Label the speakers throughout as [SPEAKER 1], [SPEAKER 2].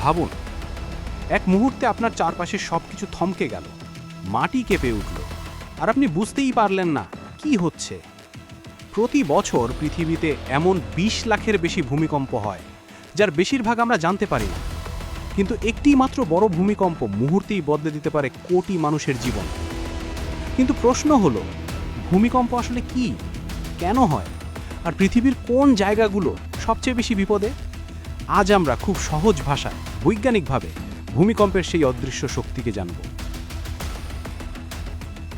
[SPEAKER 1] ভাবুন। এক মুহূর্তে আপনার চারপাশে সব কিছু থমকে গেল। মাটি কেঁপে উঠল। আর আপনি বুঝতেই পারলেন না কি হচ্ছে। প্রতি বছর পৃথিবীতে এমন ২০ লাখের বেশি ভূমিকম্প হয়, যার বেশিরভাগ আমরা জানতে পারি না। কিন্তু একটি মাত্র বড় ভূমিকম্প মুহূর্তেই বদলে দিতে পারে কোটি মানুষের জীবন। কিন্তু প্রশ্ন হলো, ভূমিকম্প আসলে কি? কেন হয়? আর পৃথিবীর কোন জায়গাগুলো সবচেয়ে বেশি বিপদে? আজ আমরা খুব সহজ ভাষায়, বৈজ্ঞানিকভাবে ভূমিকম্পের সেই অদৃশ্য শক্তিকে জানব।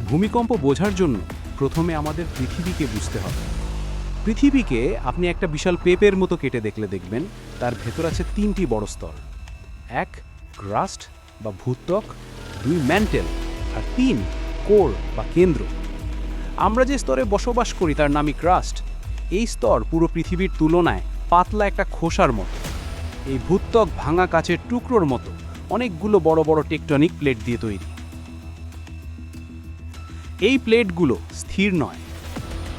[SPEAKER 1] ভূমিকম্প বোঝার জন্য প্রথমে আমাদের পৃথিবীকে বুঝতে হবে। পৃথিবীকে আপনি একটা বিশাল পেপের মতো কেটে দেখলে দেখবেন, তার ভেতর আছে তিনটি বড় স্তর। এক, গ্রাস্ট বা ভূত্বক, দুই, ম্যান্টেল, আর তিন, কোর বা কেন্দ্র। আমরা যে স্তরে বসবাস করি, তার নামই ক্রাস্ট এই স্তর পুরো পৃথিবীর তুলনায় পাতলা একটা খোসার মতো। এই ভূত্বক ভাঙা কাচের টুকরোর মতো অনেকগুলো বড় বড় টেকটনিক প্লেট দিয়ে তৈরি। এই প্লেটগুলো স্থির নয়।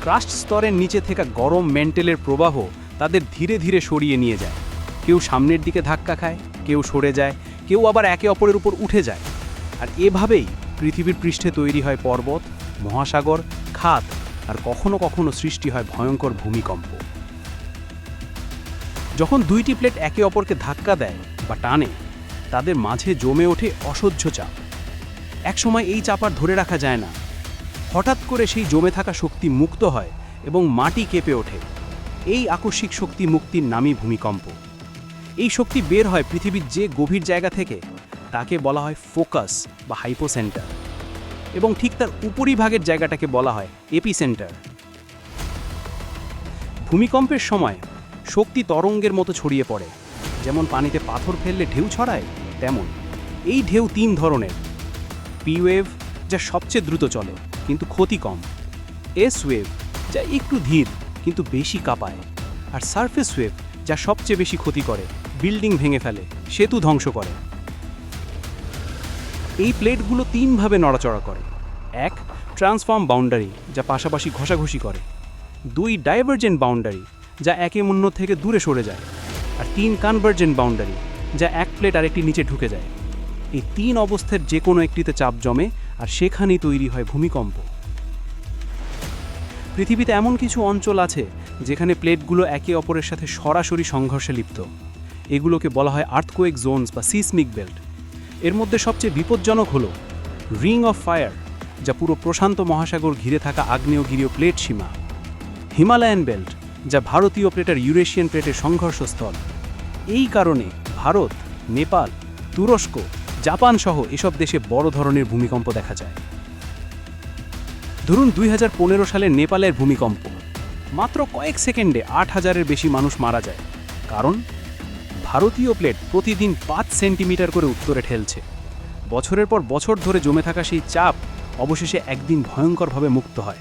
[SPEAKER 1] ক্রাস্ট স্তরের নিচে থেকে গরম মেন্টেলের প্রবাহ তাদের ধীরে ধীরে সরিয়ে নিয়ে যায়। কেউ সামনের দিকে ধাক্কা খায়, কেউ সরে যায়, কেউ আবার একে অপরের উপর উঠে যায়। আর এভাবেই পৃথিবীর পৃষ্ঠে তৈরি হয় পর্বত, মহাসাগর, খাত আর কখনো কখনো সৃষ্টি হয় ভয়ঙ্কর ভূমিকম্প। যখন দুইটি প্লেট একে অপরকে ধাক্কা দেয় বা টানে, তাদের মাঝে জমে ওঠে অসহ্য চাপ। একসময় এই চাপ আর ধরে রাখা যায় না। হঠাৎ করে সেই জমে থাকা শক্তি মুক্ত হয় এবং মাটি কেঁপে ওঠে। এই আকস্মিক শক্তি মুক্তির নামই ভূমিকম্প। এই শক্তি বের হয় পৃথিবীর যে গভীর জায়গা থেকে, তাকে বলা হয় ফোকাস বা হাইপোসেন্টার এবং ঠিক তার উপরিভাগের জায়গাটাকে বলা হয় এপিসেন্টার। ভূমিকম্পের সময় শক্তি তরঙ্গের মতো ছড়িয়ে পড়ে। যেমন পানিতে পাথর ফেললে ঢেউ ছড়ায়, তেমন। এই ঢেউ তিন ধরনের। পি ওয়েভ যা সবচেয়ে দ্রুত চলে, কিন্তু ক্ষতি কম। এস ওয়েভ যা একটু ধীর, কিন্তু বেশি কাঁপায়। আর সারফেস ওয়েভ যা সবচেয়ে বেশি ক্ষতি করে বিল্ডিং ভেঙে ফেলে, সেতু ধ্বংস করে। এই প্লেটগুলো তিনভাবে নড়াচড়া করে। এক ট্রান্সফর্ম বাউন্ডারি যা পাশাপাশি ঘষাঘষি করে। দুই ডাইভার্জেন্ট বাউন্ডারি যা একে অন্য থেকে দূরে সরে যায়, আর তিন কনভার্জেন্ট বাউন্ডারি যা এক প্লেট আরেকটি নিচে ঢুকে যায়। এই তিন অবস্থার যে কোনো একটিতে চাপ জমে, আর সেখানেই তৈরি হয় ভূমিকম্প। পৃথিবীতে এমন কিছু অঞ্চল আছে, যেখানে প্লেটগুলো একে অপরের সাথে সরাসরি সংঘর্ষে লিপ্ত। এগুলোকে বলা হয় আর্থকোয়েক জোনস বা সিসমিক বেল্ট এর মধ্যে সবচেয়ে বিপজ্জনক হল রিং অফ ফায়ার যা পুরো প্রশান্ত মহাসাগর ঘিরে থাকা আগ্নেয়গিরীয় প্লেট সীমা। হিমালয়ান বেল্ট যা ভারতীয় প্লেটের ইউরেশিয়ান প্লেটের সংঘর্ষস্থল। এই কারণে ভারত, নেপাল, তুরস্ক, জাপান সহ এসব দেশে বড় ধরনের ভূমিকম্প দেখা যায়। ধরুন দুই হাজার পনেরো সালে নেপালের ভূমিকম্প। মাত্র কয়েক সেকেন্ডে আট হাজারের বেশি মানুষ মারা যায়। কারণ, ভারতীয় প্লেট প্রতিদিন পাঁচ সেন্টিমিটার করে উত্তরে ঠেলছে। বছরের পর বছর ধরে জমে থাকা সেই চাপ অবশেষে একদিন ভয়ঙ্করভাবে মুক্ত হয়।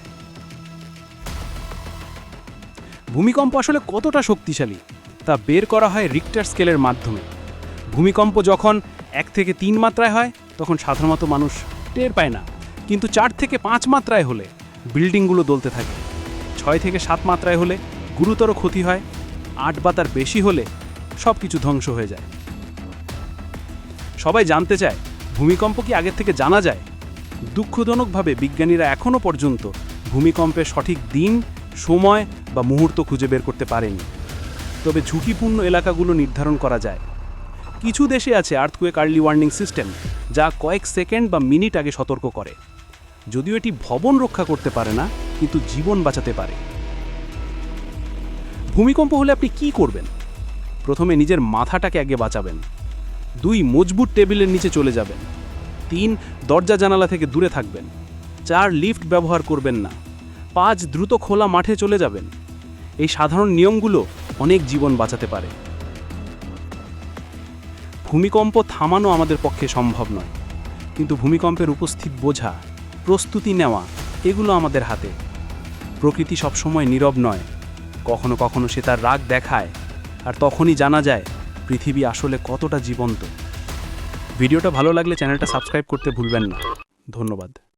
[SPEAKER 1] ভূমিকম্প আসলে কতটা শক্তিশালী, তা বের করা হয় রিক্টার স্কেলের মাধ্যমে। ভূমিকম্প যখন এক থেকে তিন মাত্রায় হয়, তখন সাধারণত মানুষ টের পায় না। কিন্তু চার থেকে পাঁচ মাত্রায় হলে বিল্ডিংগুলো দলতে থাকে। ছয় থেকে সাত মাত্রায় হলে গুরুতর ক্ষতি হয়, আট বা তার বেশি হলে সব কিছু ধ্বংস হয়ে যায়। সবাই জানতে চায়, ভূমিকম্প কি আগের থেকে জানা যায়? দুঃখজনকভাবে বিজ্ঞানীরা এখনও পর্যন্ত ভূমিকম্পের সঠিক দিন সময় বা মুহূর্ত খুঁজে বের করতে পারেনি। তবে ঝুঁকিপূর্ণ এলাকাগুলো নির্ধারণ করা যায়। কিছু দেশে আছে আর্থকুয়েক আর্লি ওয়ার্নিং সিস্টেম, যা কয়েক সেকেন্ড বা মিনিট আগে সতর্ক করে। যদিও এটি ভবন রক্ষা করতে পারে না, কিন্তু জীবন বাঁচাতে পারে। ভূমিকম্প হলে আপনি কি করবেন? প্রথমে নিজের মাথাটাকে আগে বাঁচাবেন। দুই, মজবুত টেবিলের নিচে চলে যাবেন। তিন, দরজা জানালা থেকে দূরে থাকবেন। চার, লিফট ব্যবহার করবেন না। পাঁচ দ্রুত খোলা মাঠে চলে যাবেন। এই সাধারণ নিয়মগুলো অনেক জীবন বাঁচাতে পারে। ভূমিকম্প থামানো আমাদের পক্ষে সম্ভব নয়। কিন্তু ভূমিকম্পের উপস্থিত বোঝা, প্রস্তুতি নেওয়া, এগুলো আমাদের হাতে। প্রকৃতি সবসময় নীরব নয়। কখনো কখনো সে তার রাগ দেখায়, আর তখনই জানা যায় পৃথিবী আসলে কতটা জীবন্ত। ভিডিওটা ভালো লাগলে চ্যানেলটা সাবস্ক্রাইব করতে ভুলবেন না। ধন্যবাদ।